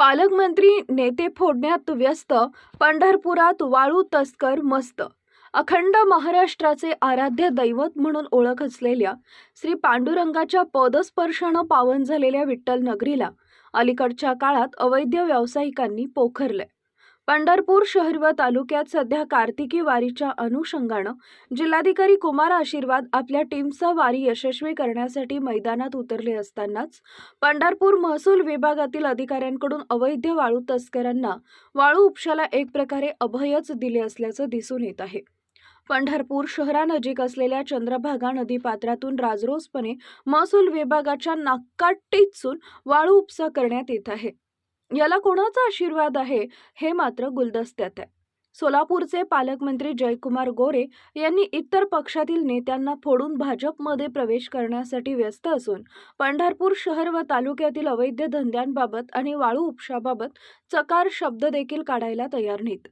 पालकमंत्री नेते फोडण्यात व्यस्त पंढरपुरात वाळू तस्कर मस्त. अखंड महाराष्ट्राचे आराध्य दैवत म्हणून ओळख असलेल्या श्री पांडुरंगाच्या पदस्पर्शानं पावन झालेल्या विठ्ठल नगरीला अलीकडच्या काळात अवैध व्यावसायिकांनी पोखरलंय. पंढरपूर शहर व तालुक्यात सध्या कार्तिकी वारीच्या अनुषंगानं जिल्हाधिकारी कुमार आशीर्वाद आपल्या टीमचा वारी यशस्वी करण्यासाठी मैदानात उतरले असतानाच पंढरपूर महसूल विभागातील अधिकाऱ्यांकडून अवैध वाळू तस्करांना वाळू उपशाला एक प्रकारे अभयच दिले असल्याचं दिसून येत आहे. पंढरपूर शहरानजीक असलेल्या चंद्रभागा नदी पात्रातून राजरोसपणे महसूल विभागाच्या नाकाटीतसून वाळू उपसा करण्यात येत आहे. याला कोणाचा आशीर्वाद आहे? हे मात्र गुलदस्त्यात आहे. सोलापूरचे पालकमंत्री जयकुमार गोरे यांनी इतर पक्षातील नेत्यांना फोडून भाजपमध्ये प्रवेश करण्यासाठी व्यस्त असून पंढरपूर शहर व तालुक्यातील अवैध धंद्यांबाबत आणि वाळू उपशाबाबत चकार शब्द देखील काढायला तयार नाहीत.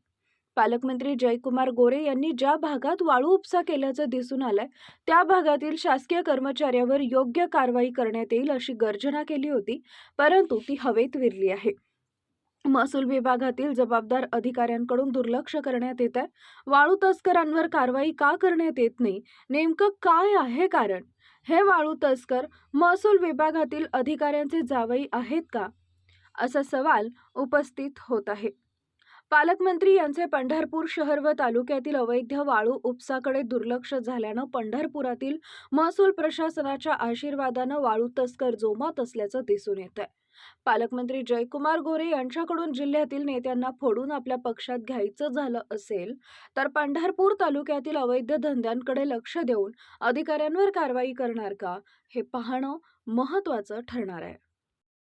पालकमंत्री जयकुमार गोरे यांनी ज्या भागात वाळू उपसा केल्याचं दिसून आलंय त्या भागातील शासकीय कर्मचाऱ्यावर योग्य कारवाई करण्यात येईल अशी गर्जना केली होती परंतु ती हवेत विरली आहे. महसूल विभागातील जबाबदार अधिकाऱ्यांकडून दुर्लक्ष करण्यात येत आहे वाळू तस्करांवर कारवाई का करण्यात येत नाही? नेमकं काय आहे कारण? हे वाळू तस्कर महसूल विभागातील अधिकाऱ्यांचे जावई आहेत का? असा सवाल उपस्थित होत आहे. पालकमंत्री यांचे पंढरपूर शहर व तालुक्यातील अवैध वाळू उपसाकडे दुर्लक्ष झाल्यानं पंढरपुरातील महसूल प्रशासनाच्या आशीर्वादानं वाळू तस्कर जोमात असल्याचं दिसून येत आहे पालकमंत्री जयकुमार गोरे यांच्याकडून जिल्ह्यातील नेत्यांना फोडून आपल्या पक्षात घ्यायचं झालं असेल तर पंढरपूर तालुक्यातील अवैध धंद्यांकडे लक्ष देऊन अधिकाऱ्यांवर कारवाई करणार का हे पाहणं महत्त्वाचं ठरणार आहे.